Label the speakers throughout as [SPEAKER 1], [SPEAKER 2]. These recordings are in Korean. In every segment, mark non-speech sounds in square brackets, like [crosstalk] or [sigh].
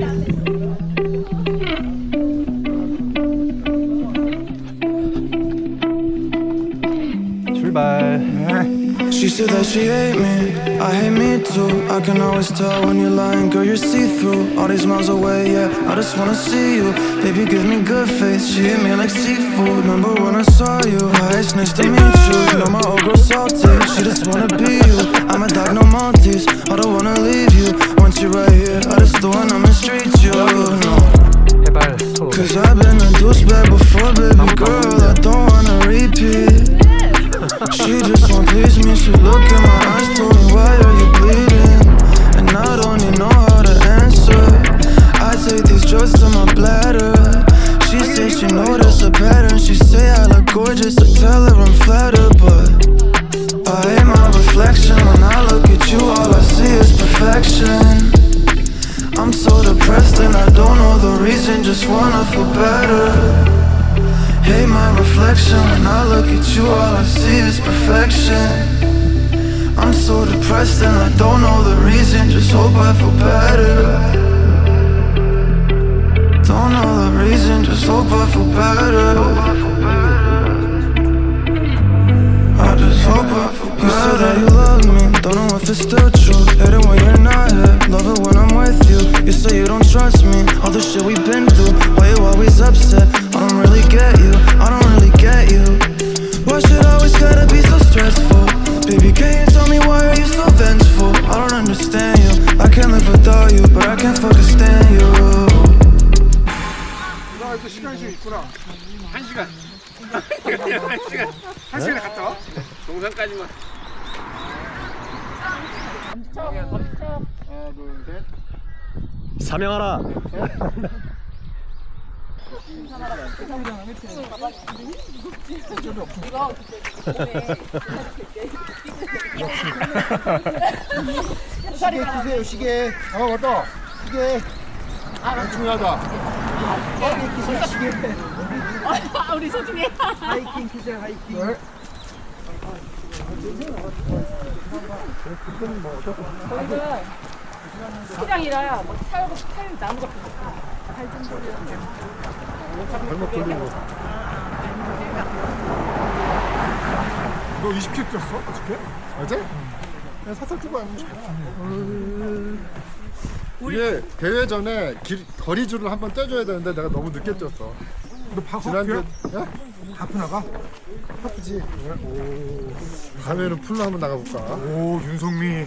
[SPEAKER 1] 출
[SPEAKER 2] that she hate me, I hate me too. I can always tell when you're lying, girl, you're see-through. All these miles away, yeah, I just wanna see you. Baby, give me good faith. she hit me like seafood. Remember when I saw you, hi, it's nice to meet you. Know my old girl salty, she just wanna be you. I'm a dog, no Maltese, I don't wanna leave you. Want you right here, I just don't I'ma street you, no. Cause I've been a douchebag before, baby girl. I don't wanna repeat. She just she look in my eyes, told me why are you bleeding? And I don't even know how to answer. I take these drugs to my bladder. She say she notice a pattern. She say I look gorgeous. I tell her I'm flattered, but I hate my reflection when I look at you. All I see is perfection. I'm so depressed and I don't know the reason, just wanna feel better. Hate my reflection when I look at you, all I see is perfection. I'm so depressed and I don't know the reason, just hope I feel better. Don't know the reason, just hope I feel better. I just hope I feel better. You said that you love me, don't know if it's still true. Hate it when you're not here, love it when I'm with you. You say you don't trust me, all the shit we've been through. Why you always upset? I don't really get you, I don't really get you. Why should I always gotta be so stressful?
[SPEAKER 1] 사명하라.
[SPEAKER 3] 시계 끼세요, 시계. 어, 맞다. 시계. 아, 중요하다. 시계 끼세요, 시계.
[SPEAKER 4] 아, 우리 소중해.
[SPEAKER 3] 하이킹 끼세요, 하이킹.
[SPEAKER 4] 시장이라 뭐 타고 타는 나무가 없어.
[SPEAKER 3] 너 20kg 뛰었어? 어저께? 어제? 그냥 살살 뛰고 왔는데.
[SPEAKER 5] 이게 대회 전에 길, 거리줄을 한번 떼줘야 되는데 내가 너무 늦게 뛰었어.
[SPEAKER 3] 너 바,
[SPEAKER 5] 지난주
[SPEAKER 3] 하프야? 하프 나가?
[SPEAKER 5] 하프지. 다음에는 풀로 한번 나가볼까?
[SPEAKER 3] 오, 윤성민.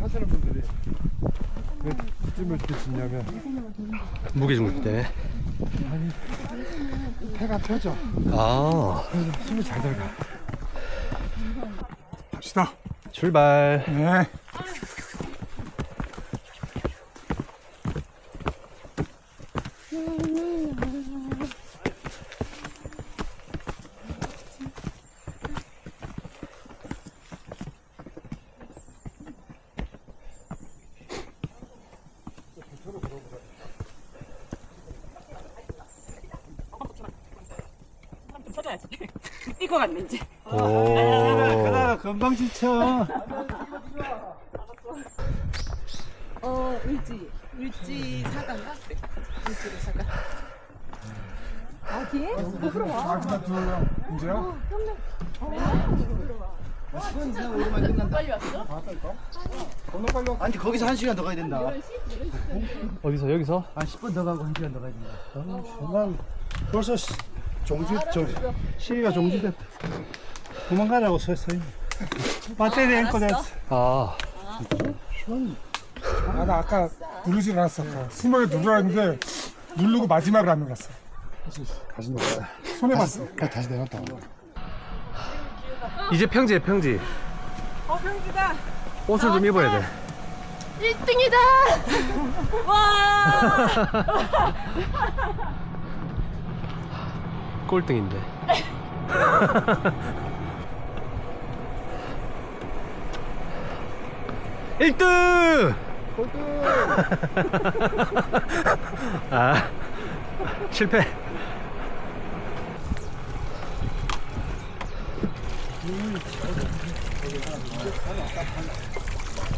[SPEAKER 5] 하시는 분들이 왜 이렇게 짓냐면
[SPEAKER 1] 무게 중국 때문에.
[SPEAKER 5] 해가 펴져.
[SPEAKER 1] 아.
[SPEAKER 5] 그래서 숨이 잘 들어가.
[SPEAKER 3] 갑시다.
[SPEAKER 1] 출발.
[SPEAKER 3] 네.
[SPEAKER 4] 좀 서줘야지. 뛸것 같네 이제.
[SPEAKER 1] 오.
[SPEAKER 6] 그러다가 금방 지쳐
[SPEAKER 4] 어, 을지. 을지 사과인가? 그래. 을지로 사과. 어디? 먹으러 와.
[SPEAKER 3] 이제요?
[SPEAKER 4] 빨리 왔어?
[SPEAKER 7] 아니 거기서 한 시간 더 가야 된다.
[SPEAKER 1] 어디서 여기서?
[SPEAKER 7] 한 10분 더 가고 한 시간 더 가야 된다.
[SPEAKER 6] 정말 벌써 시- 종지 종 시위가 종지됐다. 도망가라고 서 서. 있네. 배터리 앵커 됐어.
[SPEAKER 1] 아
[SPEAKER 3] 아, 나 아까 누르지 않았어. 아까. 수명에 눌러놨는데 누르고 마지막으로 안 눌렀어.
[SPEAKER 5] 다시 넣었어.
[SPEAKER 3] 손해 봤어.
[SPEAKER 5] 다시 내놨다.
[SPEAKER 1] 이제 평지에 평지.
[SPEAKER 4] 어, 병주다.
[SPEAKER 1] 옷을 좀 입어야 돼.
[SPEAKER 4] 1등이다! [laughs] 와! [laughs]
[SPEAKER 1] 꼴등인데. [laughs] 일등 [laughs] 아, 실패.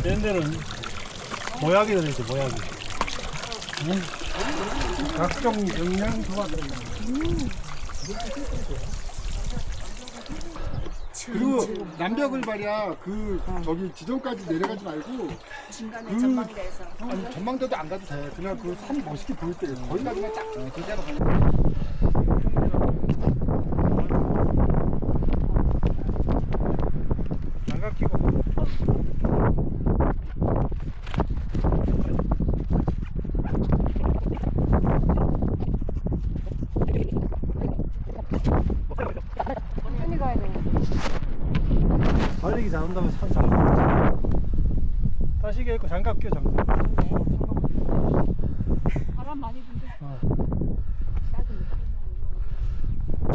[SPEAKER 6] 얘네들은 모약이 들어있지 모약이.
[SPEAKER 3] 각종 영양소가 들어있는
[SPEAKER 5] 그리고 남벽을 말이야 그 저기 지점까지 내려가지 말고 중간에 전망대에서. 아니 전망대도 안 가도 돼. 그냥 그 산 멋있게 보일 때 거기까지만 쫙 어, 그대로 가면
[SPEAKER 6] 장갑 끼고. 달리기 잘한다면 산 장갑. 다시게 있고 장갑 껴 장갑.
[SPEAKER 4] 바람 많이 분대.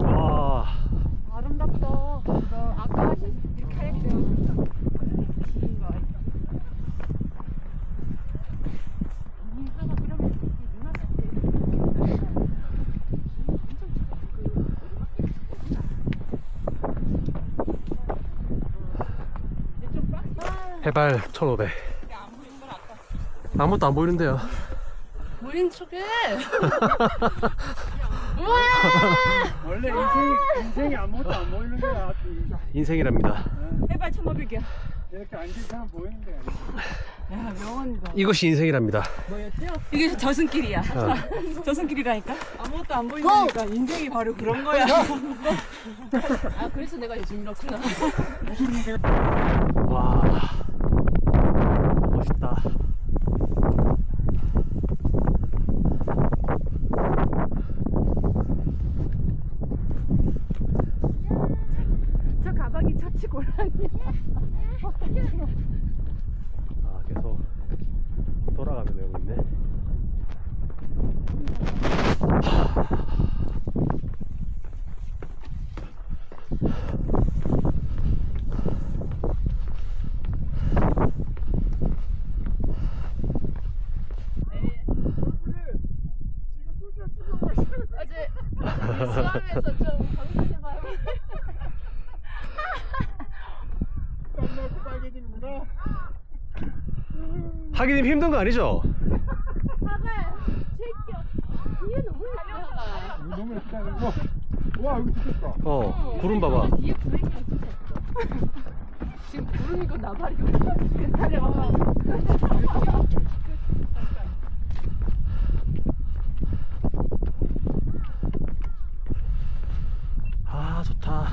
[SPEAKER 1] 와,
[SPEAKER 4] 아름답다. 아까 하신 이렇게 하랬대요.
[SPEAKER 1] 해발 1,500. 아무것도 안 보이는데요.
[SPEAKER 4] 보인 척해. [laughs]
[SPEAKER 6] 원래 인생이 인생이 아무것도 안 보이는 거야.
[SPEAKER 1] 인생이랍니다.
[SPEAKER 4] 해발 1,500이야.
[SPEAKER 6] 이렇게 앉으면 보이는데.
[SPEAKER 4] 야, 명언이다.
[SPEAKER 1] 이것이 인생이랍니다.
[SPEAKER 4] 이게 저승길이야. [laughs] 저승길이라니까? 아무것도 안 보이니까 인생이 바로 그런 거야. 아, 그래서 내가 요즘 이렇구나.
[SPEAKER 1] 와, 멋있다.
[SPEAKER 4] 저 가방이 처치 고라니야.
[SPEAKER 1] 아, 계속 돌아가는 내용 있네.
[SPEAKER 4] 어제 수암에서 좀 방송해봐요.
[SPEAKER 1] 하기님 힘든 거 아니죠?
[SPEAKER 3] 너무 예쁘다. 와, 와 여기 좋겠다.
[SPEAKER 1] 어, 구름 봐봐.
[SPEAKER 4] 뒤에 안 쳤어. 지금 구름이고 나발이고 달려봐.
[SPEAKER 1] 아, 좋다.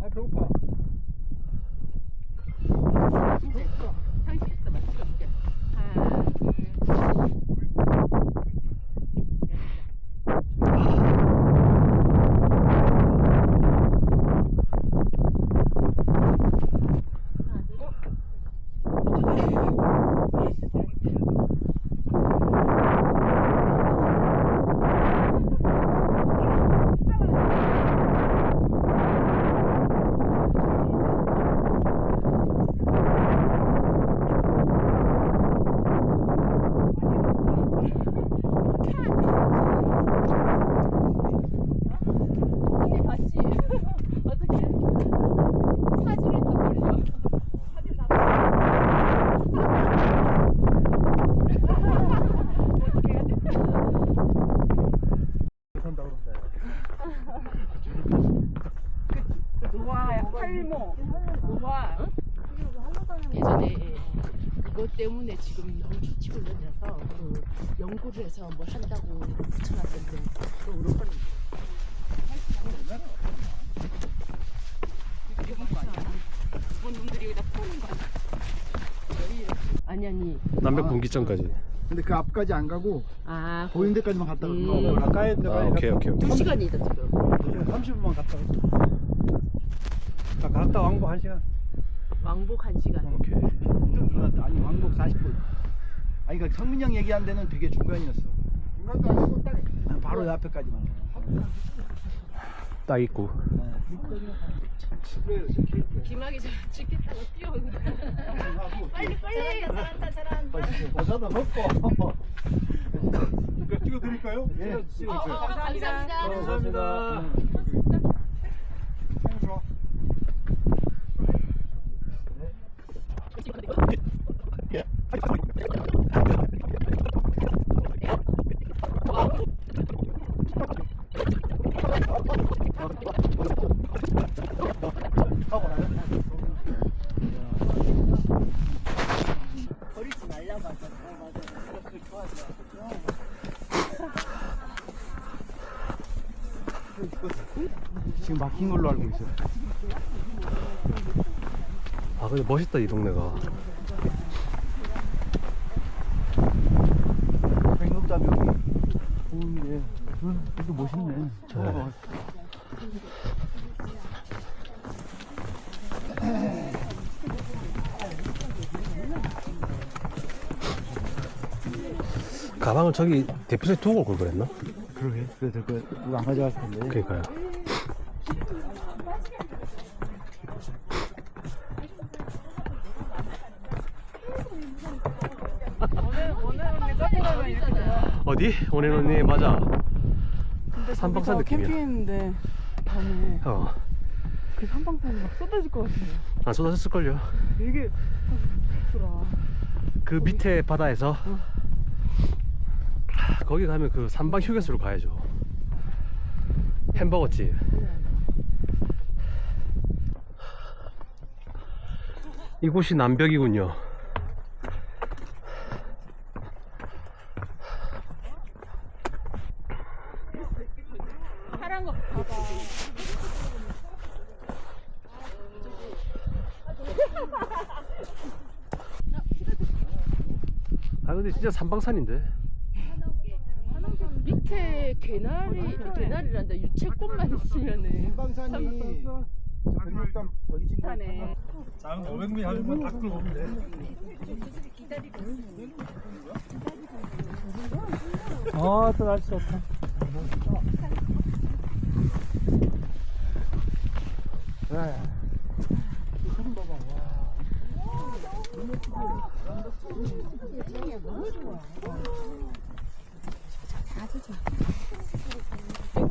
[SPEAKER 3] 아 배고파.
[SPEAKER 4] 당신 있어, 맞춰볼게. 하나, 둘,
[SPEAKER 8] 때문에 지금 너무 추측을 내서 그 연구를 해서 뭘 한다고 붙여놨던데 또 우리
[SPEAKER 4] 좋은 놈들이 여기다 퍼는 거야.
[SPEAKER 8] 아니 아니
[SPEAKER 1] 남백 분기점까지.
[SPEAKER 5] 근데 그 앞까지 안 가고
[SPEAKER 8] 아
[SPEAKER 5] 보이는 데까지만 갔다
[SPEAKER 8] 음.
[SPEAKER 5] 오는 거.
[SPEAKER 6] 가까이
[SPEAKER 1] 아,
[SPEAKER 6] 들어가야
[SPEAKER 1] 오케이, 오케이, 오케이.
[SPEAKER 8] 두 시간이다 지금
[SPEAKER 6] 30분만 갔다 오. 갔다 왕복 1시간.
[SPEAKER 8] 왕복 한 시간
[SPEAKER 1] 오케이.
[SPEAKER 7] 좀 들어갔다. 아니 왕복 40분. 아니 그러니까 성민 형 얘기한 데는 되게 중간이었어.
[SPEAKER 5] 중간도 아니고
[SPEAKER 7] 딱난 바로 옆 앞에까지만.
[SPEAKER 1] 딱 있고.
[SPEAKER 8] 김학이 저 찍겠다고 뛰어오는 빨리 빨리 잘한다 잘한다
[SPEAKER 7] 모자도 먹고.
[SPEAKER 5] 찍어 드릴까요?
[SPEAKER 7] 예.
[SPEAKER 8] 어, 어, 감사합니다
[SPEAKER 1] 감사합니다.
[SPEAKER 5] 좋아.
[SPEAKER 7] 지금 막힌 걸로 알고 있어.
[SPEAKER 1] 아, 근데 멋있다, 이 동네가.
[SPEAKER 7] 백록담 여기 보이네. 이거 멋있네. 어.
[SPEAKER 1] 가방을 저기 대피소에 두고 올 걸 그랬나?
[SPEAKER 7] 그러게. 그래 될 거야. 누가 안 가져갔을 텐데.
[SPEAKER 1] 그러니까요. 어디? 원행 언니 맞아.
[SPEAKER 4] 근데
[SPEAKER 1] 삼방산 느낌이야.
[SPEAKER 4] 캠핑했는데 밤에
[SPEAKER 1] 어.
[SPEAKER 4] 그 삼방산이 막 쏟아질 것 같은데.
[SPEAKER 1] 안 쏟아졌을걸요.
[SPEAKER 4] 되게 좋더라.
[SPEAKER 1] 그 밑에 바다에서 하, 거기 가면 그 삼방 휴게소로 가야죠. 햄버거집. 이곳이 남벽이군요.
[SPEAKER 4] 파란 거 봐봐.
[SPEAKER 1] 아 근데 진짜 삼방산인데.
[SPEAKER 8] 밑에 개나리 개나리란다 유채꽃만 있으면은
[SPEAKER 5] 신방산이 백록담 던진
[SPEAKER 6] 거한 500m 하면 다 끌고 오면 돼. 아, 또 날씨 좋다.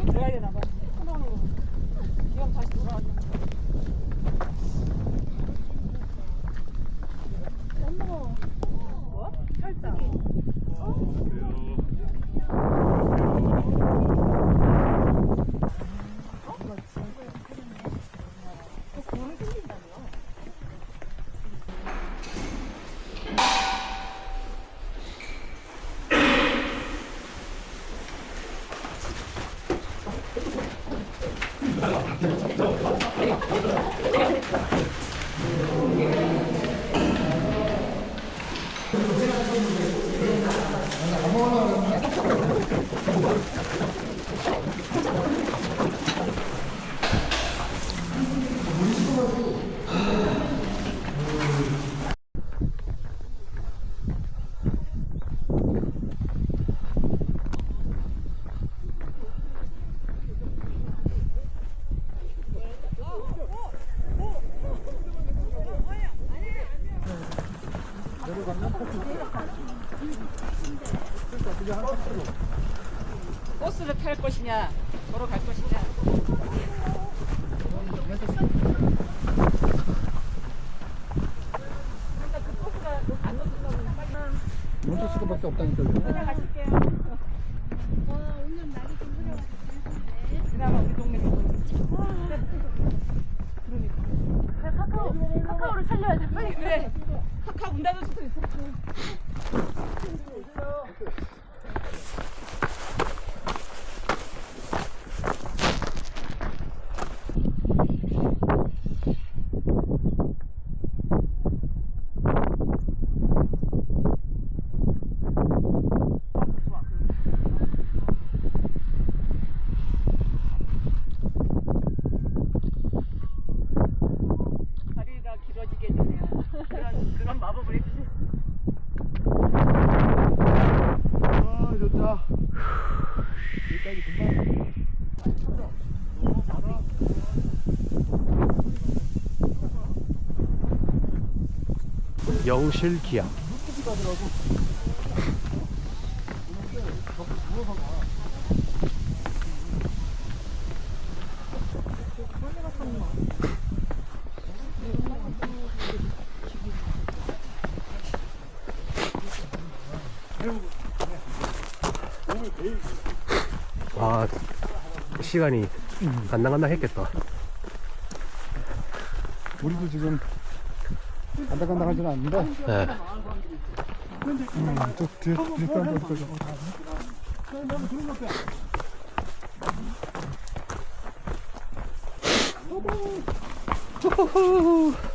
[SPEAKER 4] 들어야 되나 봐. 기왕 다시 돌아왔 네. 뭐? 살짝. 버스를 탈 것이냐, 걸어갈 것이냐.
[SPEAKER 5] 몬테스코밖에 없다니까요.
[SPEAKER 4] 그나마 우리 동네 그러니까. 카카오, 카카오를 살려야 돼. 빨리 그래. 카카오 문 닫아 그런
[SPEAKER 1] 마법을 해주세요. 여우 실 기양. 아 시간이 간당간당 했겠다.
[SPEAKER 3] 우리도 지금 간당간당하지는 않는데
[SPEAKER 1] 네.
[SPEAKER 3] 음, 저 뒤에 뒤에 한번 보자.
[SPEAKER 8] 나한